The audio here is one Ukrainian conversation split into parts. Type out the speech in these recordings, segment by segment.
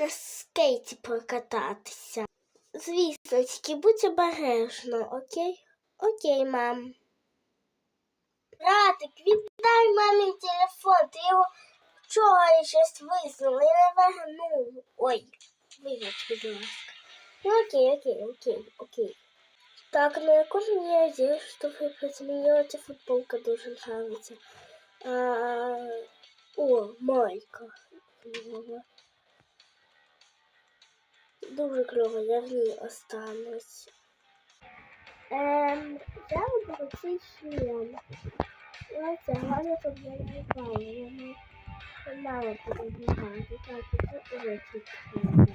на скейті прокататися. Звісно, тільки будь обережно, окей? Окей, мам. Братик, віддай мамі телефон. Ти його вчора щось висунув і не вернув. Ой, вибач, будь ласка. Ну окей, окей, окей, окей. Так, на яку мені одежду вибрати? Мені оця футболка дуже нравиться. О, майка. Дуже кльово, я в ній останусь. Ем, я виберу цей шлем. Оце, гарно тут виглядає. Я не мало буде знімати. Так, це очі треба.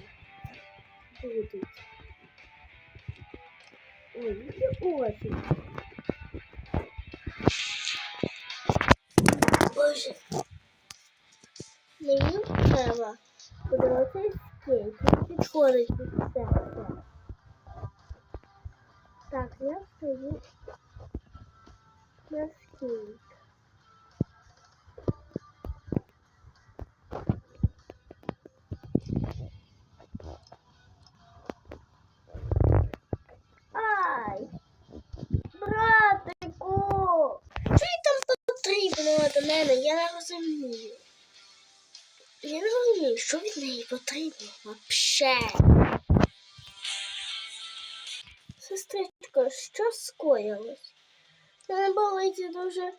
Будуть. Ой, які очі. Боже. Мені треба подивитися підходить під серце. Так, я стою на скейт. Ай! Братику! Й там потрібно до мене? Я не що від неї потрібно вообще. Сестричко, що скоїлось? Мене болить дуже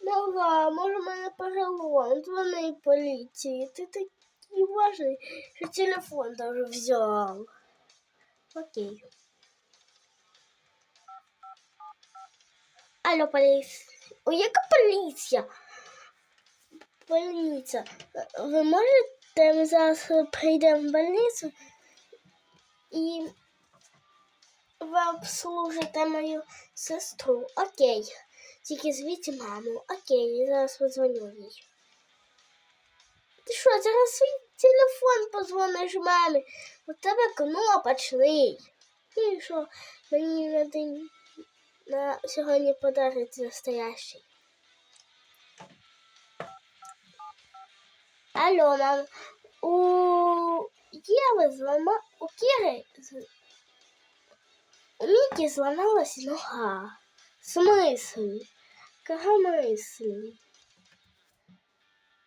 нога, може мене перелом, дзвони поліції. Ти такий важний, що телефон даже взяв. Окей. Алло, поліція. Ой, яка поліція? Больниця. Ви можете ми зараз прийдемо в больницю і ви обслужите мою сестру. Окей. Тільки звідти маму. Окей, я зараз подзвоню їй. Ти що, зараз свій телефон позвониш мамі? У тебе кнопочний. І що мені на день на сьогодні подарить настоящий. Алло, мам. У Єви злама... У Кіри з- у Мікі зламалась нога. Смислі? Кого мислі?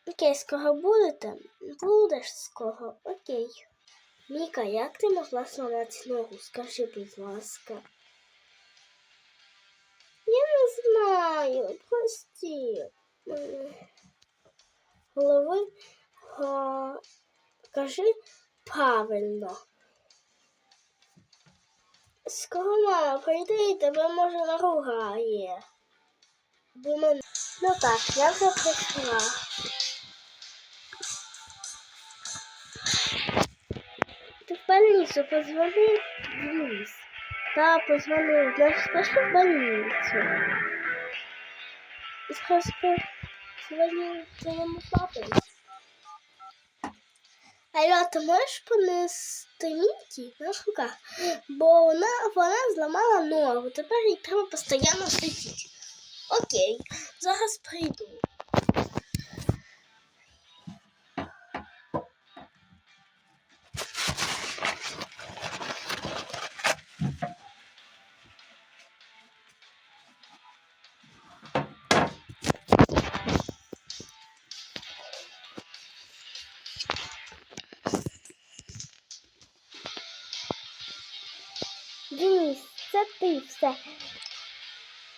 Окей, скоро будете? Будеш скоро, окей. Міка, як ти могла зламати ногу? Скажи, будь ласка. Я не знаю, прости. Голови а, кажи правильно. Скоро мама прийде і тебе може наругає. Бо мене... Ну так, я вже прийшла. Ти в больницу позвони Денис. Да, позвонил. Значит, пошли в больницу. Сейчас позвонил твоему папе. Алло, ти можеш понести Мікі на руках? Бо вона, вона зламала ногу. Тепер їй треба постійно сидіти. Окей, зараз прийду. Денис, це ти все.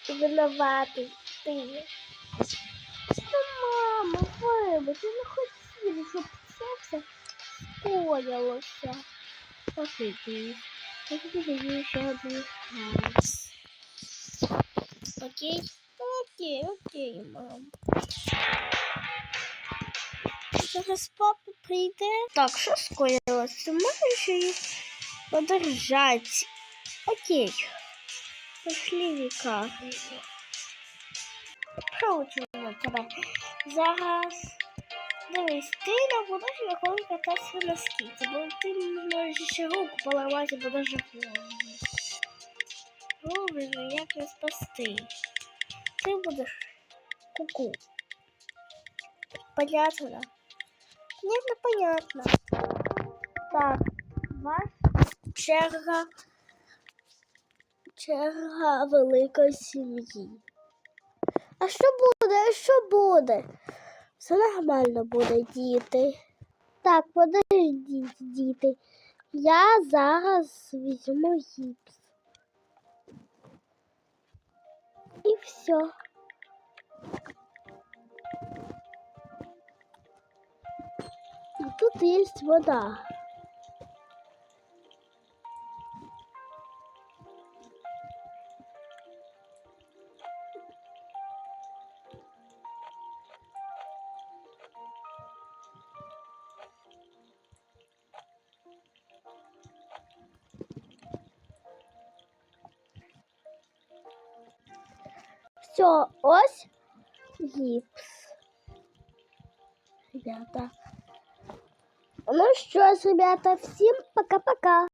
Винуватий ти. Та мама, вибач, я не хотіла, щоб це все скоїлося. Окей, Денис, я тобі даю ще один шанс. Окей? Окей, окей, мам. Зараз папа прийде. Так, що скоїлося? Ти можеш її подержати? Окей. Пошли віка. Проучимо тебе. Зараз. Дивись, ти не будеш ніколи кататися на скіті, бо ти можеш ще руку поламати, бо даже голову. Голову як не спасти. Ти будеш куку. Понятно? Понятно, понятно. Так, вас черга. Черга великої сім'ї. А що буде? А що буде? Все нормально буде, діти. Так, подождіть, діти. Я зараз візьму гіпс. І все. І тут є вода. Все, ось гіпс. Ребята. Ну що ж, ребята, всім пока-пока.